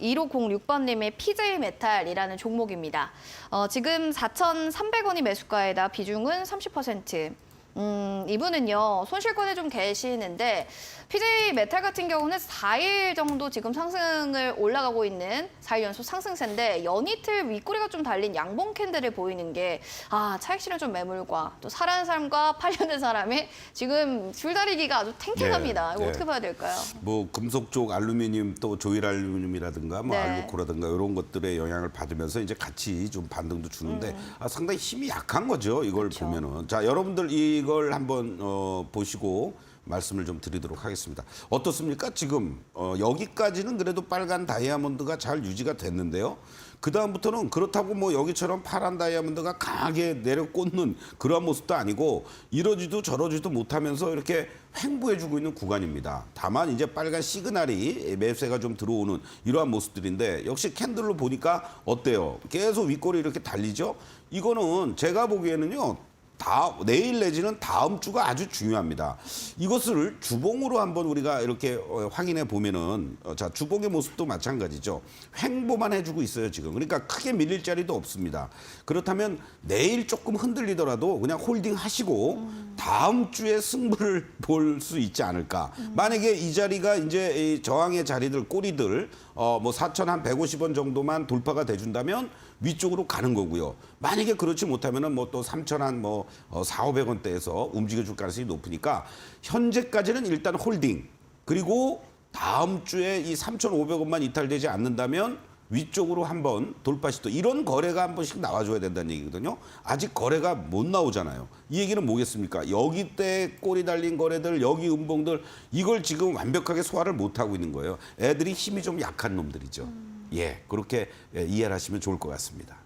1506번님의 PJ 메탈이라는 종목입니다. 어, 지금 4,300원이 매수가에다 비중은 30%. 음, 이분은요, 손실권에 좀 계시는데, PJ 메탈 같은 경우는 4일 정도 지금 상승을 올라가고 있는 4일 연속 상승세인데, 연이틀 윗꼬리가 좀 달린 양봉 캔들을 보이는 게, 아, 차익 실현 좀 매물과 또 사라는 사람과 팔려는 사람이 지금 줄다리기가 아주 탱탱합니다. 네, 이거 네. 어떻게 봐야 될까요? 뭐 금속 쪽 알루미늄 또 조일 알루미늄이라든가 뭐 네. 알루코라든가 이런 것들의 영향을 받으면서 이제 같이 좀 반등도 주는데 아, 상당히 힘이 약한 거죠. 이걸 음. 그렇죠. 보면은 자 여러분들 이걸 한번 어, 보시고 말씀을 좀 드리도록 하겠습니다. 어떻습니까? 지금 어, 여기까지는 그래도 빨간 다이아몬드가 잘 유지가 됐는데요. 그 다음부터는 그렇다고 뭐 여기처럼 파란 다이아몬드가 강하게 내려꽂는 그러한 모습도 아니고 이러지도 저러지도 못하면서 이렇게 횡보해주고 있는 구간입니다. 다만 이제 빨간 시그널이 매수세가 좀 들어오는 이러한 모습들인데 역시 캔들로 보니까 어때요? 계속 윗골이 이렇게 달리죠? 이거는 제가 보기에는요. 다 내일 내지는 다음 주가 아주 중요합니다. 이것을 주봉으로 한번 우리가 이렇게 어, 확인해 보면은 어, 자 주봉의 모습도 마찬가지죠. 횡보만 해주고 있어요 지금. 그러니까 크게 밀릴 자리도 없습니다. 그렇다면 내일 조금 흔들리더라도 그냥 홀딩 하시고 다음 주에 승부를 볼 수 있지 않을까. 만약에 이 자리가 이제 이 저항의 자리들 꼬리들 어뭐 4천 한 150원 정도만 돌파가 돼준다면 위쪽으로 가는 거고요. 만약에 그렇지 못하면은 뭐 또 3천 한뭐 어, 4, 500원대에서 움직여 줄 가능성이 높으니까 현재까지는 일단 홀딩. 그리고 다음 주에 이 3,500원만 이탈되지 않는다면 위쪽으로 한번 돌파 시도 이런 거래가 한 번씩 나와줘야 된다는 얘기거든요. 아직 거래가 못 나오잖아요. 이 얘기는 뭐겠습니까? 여기 때 꼬리 달린 거래들, 여기 음봉들 이걸 지금 완벽하게 소화를 못 하고 있는 거예요. 애들이 힘이 좀 약한 놈들이죠. 예, 그렇게 예, 이해를 하시면 좋을 것 같습니다.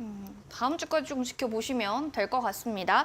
다음 주까지 좀 지켜보시면 될 것 같습니다.